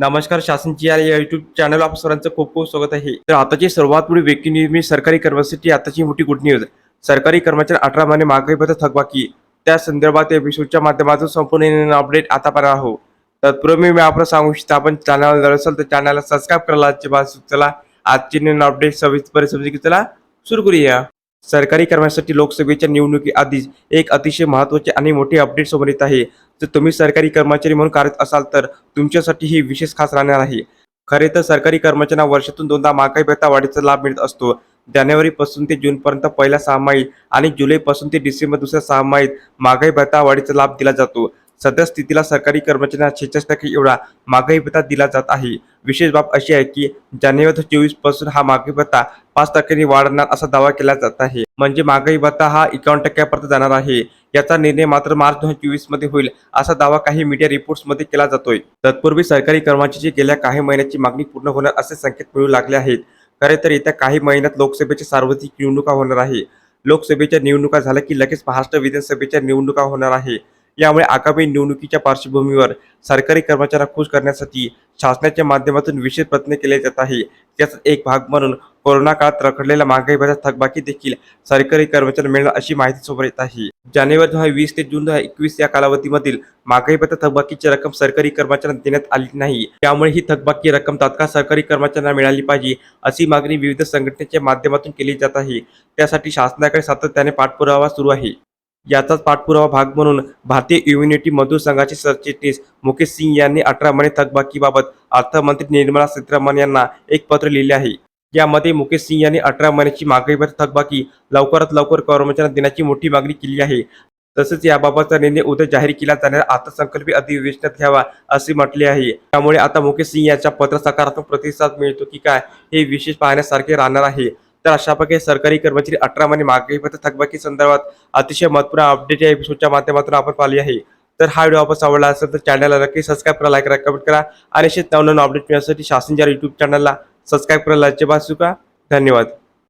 नमस्कार शासनची या YouTube channel आप सर्वांचं खूप खूप स्वागत आहे. तर आताची सर्वात मोठी व्यक्ती न्यूज मी सरकारी कर्मचारी आताची मोठी गुड न्यूज सरकारी कर्मचारी अठरा महिने महागाई भत्ता थकबाकी. त्या संदर्भात एपिसोडच्या माध्यमातून संपूर्ण अपडेट आता पाहणार आहोत. तत्पूर्वी मी आपण सांगू इच्छितो आपण चॅनल जर असेल तर चॅनलला सबस्क्राईब करायला आजची बात चला आजची नवीन अपडेट सविस्तर समजू चला सुरू करूया. सरकारी कर्मचाऱ्यांसाठी लोकसभेच्या निवडणुकी आधीच एक अतिशय महत्त्वाचे आणि मोठे अपडेट समोर येत आहे. जर तुम्ही सरकारी कर्मचारी म्हणून कार्यरत असाल तर तुमच्यासाठी ही विशेष खास राहणार आहे. खरे तर सरकारी कर्मचाऱ्यांना वर्षातून दोनदा महागाई भत्ता वाढीचा लाभ मिळत असतो. जानेवारीपासून ते जूनपर्यंत पहिल्या सहामाहीत आणि जुलैपासून ते डिसेंबर दुसऱ्या सहामाहीत महागाई भत्ता वाढीचा लाभ दिला जातो. सध्या स्थितीला सरकारी कर्मचाऱ्यांना छेचाळीस टक्के एवढा महागाई भत्ता दिला जात आहे. विशेष बाब अशी आहे की जानेवारी चोवीसपासून हा महागाई भत्ता पाच टक्क्यांनी वाढणार असा दावा केला जात आहे. म्हणजे महागाई भत्ता हा एकावन्न टक्क्यापर्यंत जाणार आहे. याचा निर्णय मात्र मार्च दोन हजार चोवीसमध्ये होईल असा दावा काही मीडिया रिपोर्ट्समध्ये केला जातोय. तत्पूर्वी सरकारी कर्मचाऱ्यांची गेल्या काही महिन्याची मागणी पूर्ण होणार असे संकेत मिळू लागले आहेत. खरे तर येत्या काही महिन्यात लोकसभेच्या सार्वत्रिक निवडणुका होणार आहे. लोकसभेच्या निवडणुका झाल्या की लगेच महाराष्ट्र विधानसभेच्या निवडणुका होणार आहे. यामुळे आगामी निवडणुकीच्या पार्श्वभूमीवर सरकारी कर्मचाऱ्यांना खुश करण्यासाठी शासनाच्या माध्यमातून विशेष प्रयत्न केले जात आहे त्याचा एक भाग म्हणून कोरोना काळात रखडलेल्या महागाई भत्ता थकबाकी देखील सरकारी कर्मचारी मिळणार अशी माहिती समोर येत आहे. जानेवारी दोन हजार वीस ते जून दोन हजार एकवीस या कालावधीमधील महागाई भत्ता थकबाकीची रक्कम सरकारी कर्मचाऱ्यांना देण्यात आली नाही. त्यामुळे ही थकबाकी रक्कम तात्काळ सरकारी कर्मचाऱ्यांना मिळाली पाहिजे अशी मागणी विविध संघटनेच्या माध्यमातून केली जात आहे. त्यासाठी शासनाकडे सातत्याने पाठपुरावा सुरू आहे. याचाच पाठपुरावा भाग म्हणून भारतीय युनिटी मजदूर संघाचे सरचिटणीस मुकेश सिंग यांनी अठरा महिने थकबाकीबाबत अर्थमंत्री निर्मला सीतारामन यांना एक पत्र लिहिले आहे. यामध्ये मुकेश सिंग यांनी अठरा महिन्याची मागणी थकबाकी लवकरात लवकर कर्मचाऱ्यांना देण्याची मोठी मागणी केली आहे. तसेच याबाबतचा निर्णय उद्या जाहीर केला जाणाऱ्या अर्थसंकल्पीय अधिवेशनात घ्यावा असे म्हटले आहे. त्यामुळे आता मुकेश सिंग यांच्या पत्र सकारात्मक प्रतिसाद मिळतो की काय हे विशेष पाहण्यासारखे राहणार आहे. तर अशा प्रकारे सरकारी कर्मचारी अठरा महिने महागाई थकबाकी संदर्भात अतिशय महत्त्वपूर्ण अपडेट या एपिसोडच्या माध्यमातून आपण पाहिली आहे. तर हा व्हिडिओ आपण आवडला असेल तर चॅनलला नक्की सबस्क्राईब करा लाईक करा कमेंट करा. आणि असेच नवनवीन अपडेट मिळण्यासाठी शासन युट्यूब चॅनलला सबस्क्राईब करायला अजिबात चुका धन्यवाद.